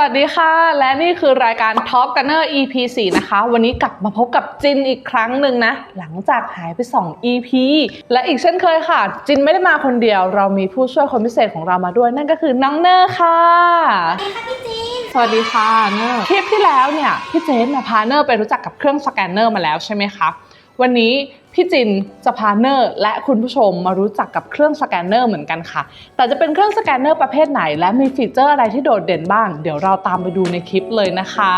สวัสดีค่ะ และนี่คือรายการ Top Gunner EP 4นะคะ วันนี้กลับมาพบกับจินอีกครั้งหนึ่งนะ หลังจากหายไป 2 EP และอีกเช่นเคยค่ะ จินไม่ได้มาคนเดียว เรามีผู้ช่วยคนพิเศษของเรามาด้วย นั่นก็คือน้องเนอร์ค่ะสวัสดีค่ะพี่จีนสวัสดีค่ะเนอร์คลิปที่แล้วเนี่ยพี่เจนน่ะพาเนอร์ไปรู้จักกับเครื่องสแกนเนอร์มาแล้วใช่ไหมคะวันนี้ พี่จินจะพาเนอร์ และคุณผู้ชมมารู้จักกับเครื่องสแกนเนอร์เหมือนกันค่ะ แต่จะเป็นเครื่องสแกนเนอร์ประเภทไหน และมีฟีเจอร์อะไรที่โดดเด่นบ้าง เดี๋ยวเราตามไปดูในคลิปเลยนะคะ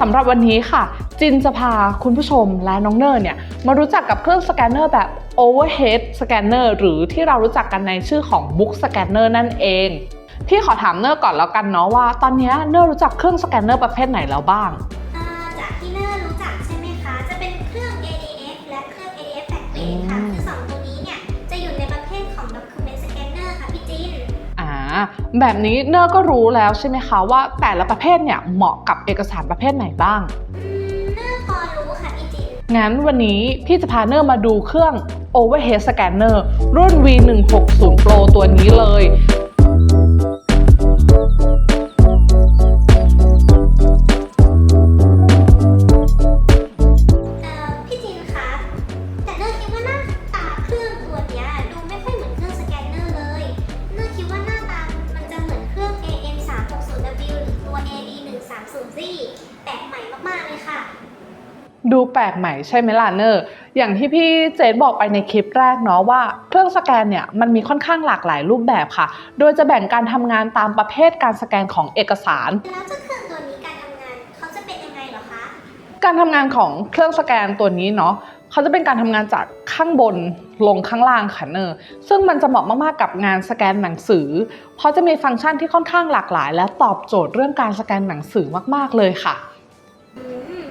สำหรับวันนี้ค่ะ จินจะพาคุณผู้ชมและน้องเนอร์เนี่ยมารู้จักกับเครื่องสแกนเนอร์แบบ overhead scanner หรือที่เรารู้จักกันในชื่อของ book scanner นั่นเอง พี่ขอถามเนอร์ก่อนแล้วกันเนาะว่า ตอนนี้เนอร์รู้จักเครื่องสแกนเนอร์ประเภทไหนแล้วบ้าง เอ่อจากที่เนอร์รู้จักใช่ไหมคะ จะเป็นเครื่อง ADF และเครื่อง ADF Backplate ค่ะอืมคือสองตัวนี้เนี่ย จะอยู่ในประเภทของ Document Scanner ค่ะพี่จีนอ่า แบบนี้เนอร์ก็รู้แล้วใช่ไหมคะว่าแต่ละประเภทเนี่ยเหมาะกับเอกสารประเภทไหนบ้าง อืม งั้นวันนี้พี่จะพาเนอร์มาดูเครื่อง overhead scanner รุ่น V160 Pro ตัวนี้เลย ดูแปลกใหม่ใช่ไหมล่ะเนอร์อย่างที่พี่เจนบอกไปในคลิปแรกเนาะว่าเครื่องสแกนเนี่ยมันมีค่อนข้างหลากหลายรูปแบบค่ะ โดยจะแบ่งการทำงานตามประเภทการสแกนของเอกสาร แล้วเจ้าเครื่องตัวนี้การทำงานเขาจะเป็นยังไงเหรอคะ การทำงานของเครื่องสแกนตัวนี้เนาะเขาจะเป็นการทำงานจากข้างบนลงข้างล่างค่ะเนอร์ซึ่งมันจะเหมาะมาก ๆ กับงานสแกนหนังสือ เพราะจะมีฟังก์ชันที่ค่อนข้างหลากหลาย และตอบโจทย์เรื่องการสแกนหนังสือมาก ๆ เลยค่ะ อืม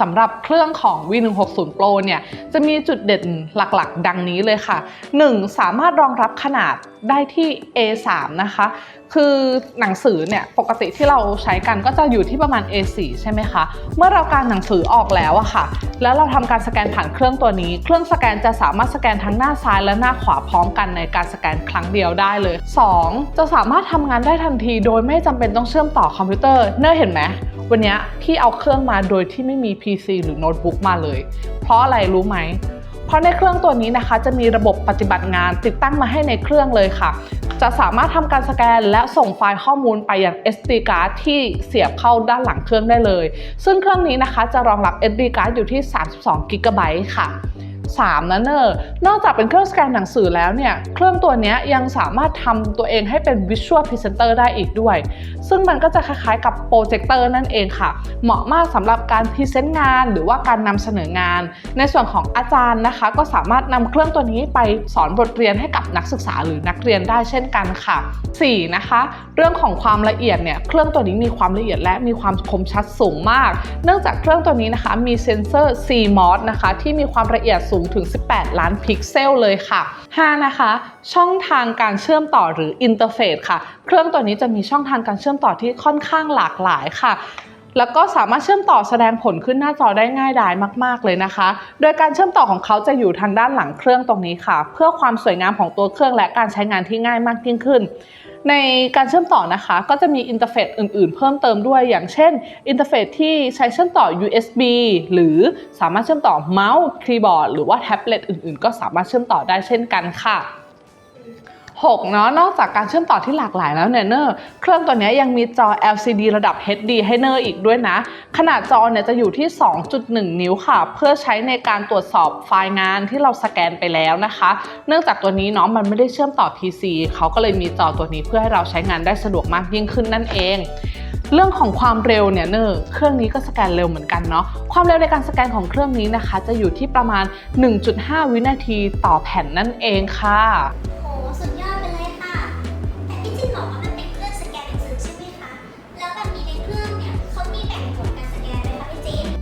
สำหรับเครื่องของ V160 Pro เนี่ยจะมีจุดเด่นหลักๆ ดังนี้เลยค่ะ 1. สามารถรองรับขนาดได้ที่ A3 นะคะ คือหนังสือเนี่ยปกติที่เราใช้กันก็จะอยู่ที่ประมาณ A4 ใช่ไหมคะ เมื่อเราการหนังสือออกแล้วอะค่ะ แล้วเราทำการสแกนผ่านเครื่องตัวนี้ เครื่องสแกนจะสามารถสแกนทั้งหน้าซ้ายและหน้าขวาพร้อมกันในการสแกนครั้งเดียวได้เลย 2. จะสามารถทำงานได้ทันที โดยไม่จำเป็นต้องเชื่อมต่อคอมพิวเตอร์ เนอร์เห็นไหม วันนี้พี่เอาเครื่องมาโดยที่ไม่มี PC หรือโน้ตบุ๊กมาเลย เพราะอะไรรู้ไหม เพราะในเครื่องตัวนี้นะคะ จะมีระบบปฏิบัติงานติดตั้งมาให้ในเครื่องเลยค่ะ จะสามารถทำการสแกนและส่งไฟล์ข้อมูลไปยัง SD card ที่เสียบเข้าด้านหลังเครื่องได้เลย ซึ่งเครื่องนี้นะคะจะรองรับ SD card อยู่ที่ 32 GB ค่ะ 3นะเนอร์นอกจากเป็นเครื่องสแกนหนังสือแล้วเนี่ย เครื่องตัวนี้ยยังสามารถทำตัวเองให้เป็น Visual Presenter ได้อีกด้วย ซึ่งมันก็จะคล้ายๆกับโปรเจคเตอร์นั่นเองค่ะ เหมาะมากสำหรับการพรีเซนต์งานหรือว่าการนำเสนองาน ในส่วนของอาจารย์นะคะ ก็สามารถนำเครื่องตัวนี้ไปสอนบทเรียนให้กับนักศึกษาหรือนักเรียนได้เช่นกันค่ะ 4. นะคะ เรื่องของความละเอียดเนี่ยเครื่องตัวนี้มีความละเอียดและมีความคมชัดสูงมาก เนื่องจากเครื่องตัวนี้นะคะมีเซ็นเซอร์ CMOS นะคะที่มีความละเอียดสูงถึง 18 ล้านพิกเซลเลยค่ะ 5. นะคะ ช่องทางการเชื่อมต่อหรืออินเทอร์เฟซค่ะ เครื่องตัวนี้จะมีช่องทางการเชื่อมต่อที่ค่อนข้างหลากหลายค่ะแล้วก็สามารถเชื่อมต่อแสดงผลขึ้นหน้าจอได้ง่ายดายมาก ๆ เลยนะคะ โดยการเชื่อมต่อของเขาจะอยู่ทางด้านหลังเครื่องตรงนี้ค่ะ เพื่อความสวยงามของตัวเครื่องและการใช้งานที่ง่ายมากยิ่งขึ้น ในการเชื่อมต่อนะคะ ก็จะมีอินเทอร์เฟซอื่น ๆ เพิ่มเติมด้วยอย่างเช่นอินเทอร์เฟซที่ใช้เชื่อมต่อ USB หรือสามารถเชื่อมต่อเมาส์คีย์บอร์ดหรือว่าแท็บเล็ตอื่น ๆ ก็สามารถเชื่อมต่อได้เช่นกันค่ะ 6เนาะนอกจากการเชื่อมต่อที่หลากหลายแล้วเนี่ยเนอร์เครื่องตัวนี้ยยังมีจอ LCD ระดับ HD ให้เนอร์อีกด้วยนะ ขนาดจอเนี่ยจะอยู่ที่ 2.1 นิ้วค่ะ เพื่อใช้ในการตรวจสอบไฟล์งานที่เราสแกนไปแล้วนะคะ เนื่องจากตัวนี้เนาะมันไม่ได้เชื่อมต่อ PC เขาก็เลยมีจอตัวนี้เพื่อให้เราใช้งานได้สะดวกมากยิ่งขึ้นนั่นเองเรื่องของความเร็วเนี่ยเนอร์เครื่องนี้ก็สแกนเร็วเหมือนกันเนาะความเร็วในการสแกนของเครื่องนี้นะคะ จะอยู่ที่ประมาณ 1.5 วินาทีต่อแผ่นนั่นเองค่ะ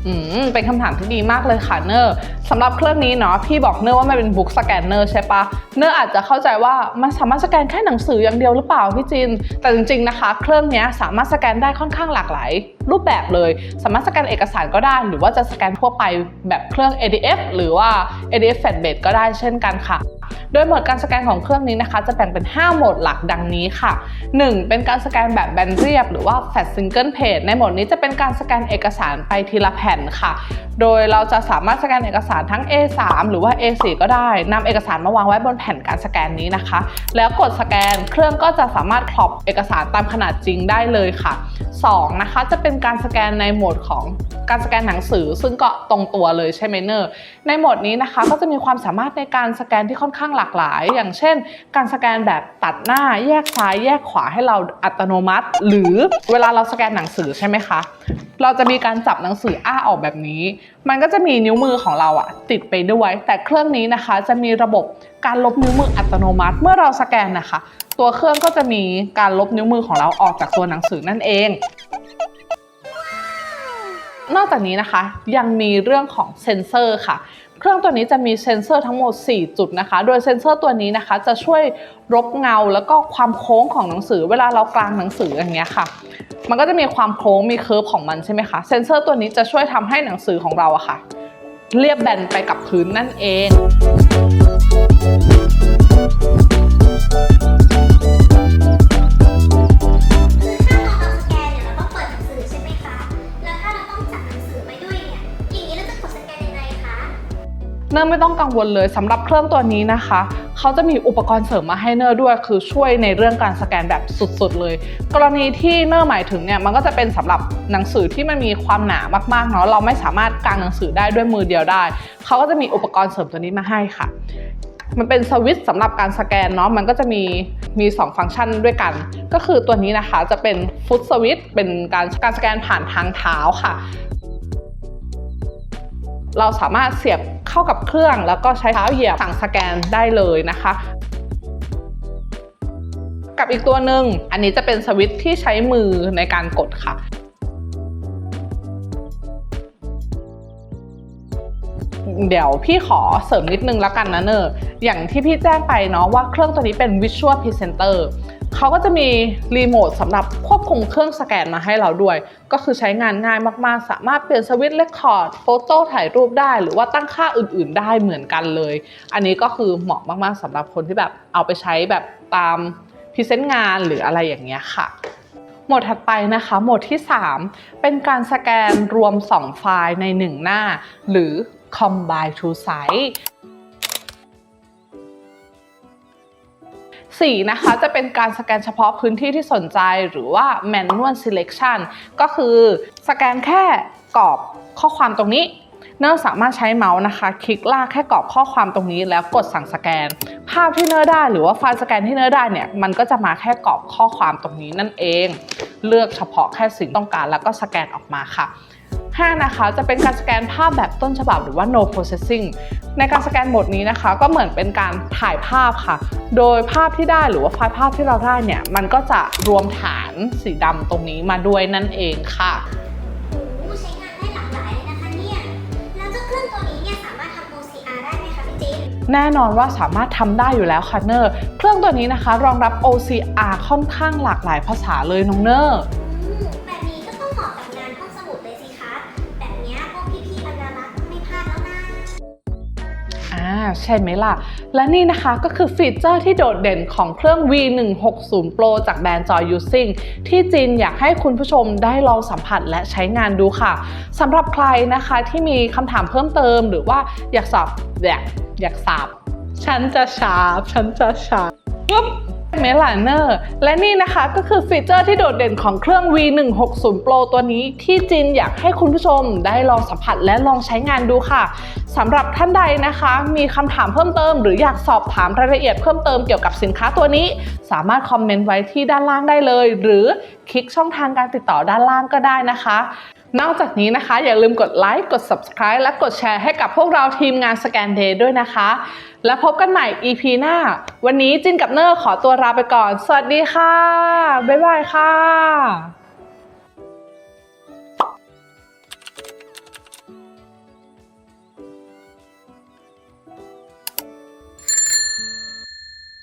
อืมเป็นคำถามที่ดีมากเลยค่ะเนอร์สำหรับเครื่องนี้เนาะพี่บอกเนอร์ว่ามันเป็นบุ๊กสแกนเนอร์ใช่ปะเนอร์อาจจะเข้าใจว่ามันสามารถสแกนแค่หนังสืออย่างเดียวหรือเปล่าพี่จิน แต่จริงๆนะคะ เครื่องนี้สามารถสแกนได้ค่อนข้างหลากหลาย รูปแบบเลย สามารถสแกนเอกสารก็ได้ หรือว่าจะสแกนทั่วไปแบบเครื่อง ADF หรือว่า ADF f a t b a s e ก็ได้เช่นกันค่ะ โดยโหมดการสแกนของเครื่องนี้นะคะ จะแบ่งเป็น 5 โหมดหลักดังนี้ค่ะ 1. เป็นการสแกนแบบแบนเรียบ หรือว่า Flat Single Page ในโหมดนี้จะเป็นการสแกนเอกสารไปทีละแผ่นค่ะ โดยเราจะสามารถสแกนเอกสารทั้ง A3 หรือว่า A4 ก็ได้นำเอกสารมาวางไว้บนแผ่นการสแกนนี้นะคะ แล้วกดสแกนเครื่องก็จะสามารถครอบเอกสารตามขนาดจริงได้เลยค่ะ 2. นะคะจะเป็นการสแกนในโหมดของการสแกนหนังสือ ซึ่งก็ตรงตัวเลยใช่ไหมเนอร์ในโหมดนี้นะคะ ก็จะมีความสามารถในการสแกนที่ค่อนข้างหลากหลาย อย่างเช่น การสแกนแบบตัดหน้าแยกซ้ายแยกขวาให้เราอัตโนมัติ หรือเวลาเราสแกนหนังสือใช่ไหมคะ เราจะมีการจับหนังสืออ้าออกแบบนี้ มันก็จะมีนิ้วมือของเราอะติดไปด้วย แต่เครื่องนี้นะคะจะมีระบบการลบนิ้วมืออัตโนมัติ เมื่อเราสแกนนะคะ ตัวเครื่องก็จะมีการลบนิ้วมือของเราออกจากตัวหนังสือนั่นเองนอกจากนี้นะคะยังมีเรื่องของเซ็นเซอร์ค่ะ เครื่องตัวนี้จะมีเซ็นเซอร์ทั้งหมด 4 จุดนะคะ โดยเซ็นเซอร์ตัวนี้นะคะ จะช่วยรบเงาแล้วก็ความโค้งของหนังสือ เวลาเรากลางหนังสืออย่างเงี้ยค่ะ มันก็จะมีความโค้งมีเคิร์ฟของมันใช่ไหมคะเซ็นเซอร์ตัวนี้จะช่วยทำให้หนังสือของเราอะค่ะ เรียบแบนไปกับพื้นนั่นเอง เนอร์ไม่ต้องกังวลเลยสำหรับเครื่องตัวนี้นะคะ เขาจะมีอุปกรณ์เสริมมาให้เนอร์ด้วย คือช่วยในเรื่องการสแกนแบบสุดๆเลย กรณีที่เนอร์หมายถึงเนี่ยมันก็จะเป็นสำหรับหนังสือที่มันมีความหนามากๆเนาะเราไม่สามารถกางหนังสือได้ด้วยมือเดียวได้ เขาก็จะมีอุปกรณ์เสริมตัวนี้มาให้ค่ะมันเป็นสวิตช์สำหรับการสแกนเนาะมันก็จะมีมี 2 ฟังก์ชันด้วยกัน ก็คือตัวนี้นะคะจะเป็นฟุตสวิตช์เป็นการการสแกนผ่านทางเท้าค่ะ เราสามารถเสียบเข้ากับเครื่อง แล้วก็ใช้เท้าเหยียบสั่งสแกนได้เลยนะคะ กับอีกตัวหนึ่งอันนี้จะเป็นสวิตช์ที่ใช้มือในการกดค่ะ เดี๋ยวพี่ขอเสริมนิดนึงแล้วกันนะเนอร์อย่างที่พี่แจ้งไปเนาะว่าเครื่องตัวนี้เป็น Visual Presenter เขาก็จะมีรีโมทสำหรับควบคุมเครื่องสแกนมาให้เราด้วย ก็คือใช้งานง่ายมากๆ สามารถเปลี่ยนสวิตช์เลคคอร์ดโฟโต้ถ่ายรูปได้ หรือว่าตั้งค่าอื่นๆได้เหมือนกันเลย อันนี้ก็คือเหมาะมากๆสำหรับคนที่แบบเอาไปใช้แบบตามพรีเซนต์งานหรืออะไรอย่างเงี้ยค่ะโหมดถัดไปนะคะโหมดที่ 3 เป็นการสแกนรวม 2 ไฟล์ใน 1 หน้า หรือ Combine to Site 4นะคะจะเป็นการสแกนเฉพาะพื้นที่ที่สนใจหรือว่า manual selection ก็คือสแกนแค่กรอบข้อความตรงนี้ เนอร์สามารถใช้เมาส์นะคะ คลิกลากแค่กรอบข้อความตรงนี้แล้วกดสั่งสแกน ภาพที่เนอร์ได้หรือว่าไฟล์สแกนที่เนอร์ได้เนี่ยมันก็จะมาแค่กรอบข้อความตรงนี้นั่นเอง เลือกเฉพาะแค่สิ่งต้องการแล้วก็สแกนออกมาค่ะ 5 นะคะ จะเป็นการสแกนภาพแบบต้นฉบับหรือว่า no processing ในการสแกนโหมดนี้นะคะ ก็เหมือนเป็นการถ่ายภาพค่ะ โดยภาพที่ได้หรือว่าไฟล์ภาพที่เราได้เนี่ย มันก็จะรวมฐานสีดำตรงนี้มาด้วยนั่นเองค่ะโอ้โหใช้งานได้หลากหลายเลยนะคะเนี่ย แล้วเจ้าเครื่องตัวนี้เนี่ยสามารถทำ OCR ได้ไหมคะพี่จิ๊บ แน่นอนว่าสามารถทำได้อยู่แล้วค่ะเนอร์ เครื่องตัวนี้นะคะ รองรับ OCR ค่อนข้างหลากหลายภาษาเลยน้องเนอร์ ใช่ไหมล่ะ และนี่นะคะก็คือฟีเจอร์ที่โดดเด่นของเครื่อง V160 Pro จากแบรนด์ Joy Using ที่จีนอยากให้คุณผู้ชมได้ลองสัมผัสและใช้งานดูค่ะสำหรับใครนะคะที่มีคำถามเพิ่มเติม หรือว่าอยากสอบอยากอยากสาบฉันจะสาบฉันจะสาร์ปปึ๊บ เมลาเนอร์และนี่นะคะก็คือฟีเจอร์ที่โดดเด่นของเครื่อง V160 Pro ตัวนี้ ที่จินอยากให้คุณผู้ชมได้ลองสัมผัสและลองใช้งานดูค่ะสำหรับท่านใดนะคะ มีคำถามเพิ่มเติม หรืออยากสอบถามรายละเอียดเพิ่มเติมเกี่ยวกับสินค้าตัวนี้ สามารถคอมเมนต์ไว้ที่ด้านล่างได้เลย หรือคลิกช่องทางการติดต่อด้านล่างก็ได้นะคะ นอกจากนี้นะคะ อย่าลืมกดไลค์กด subscribe และกดแชร์ให้กับพวกเราทีมงานสแกนเดย์ด้วยนะคะ แล้วพบกันใหม่ EP หน้า วันนี้จินกับเนอร์ขอตัวลาไปก่อน สวัสดีค่ะ บ๊ายบายค่ะ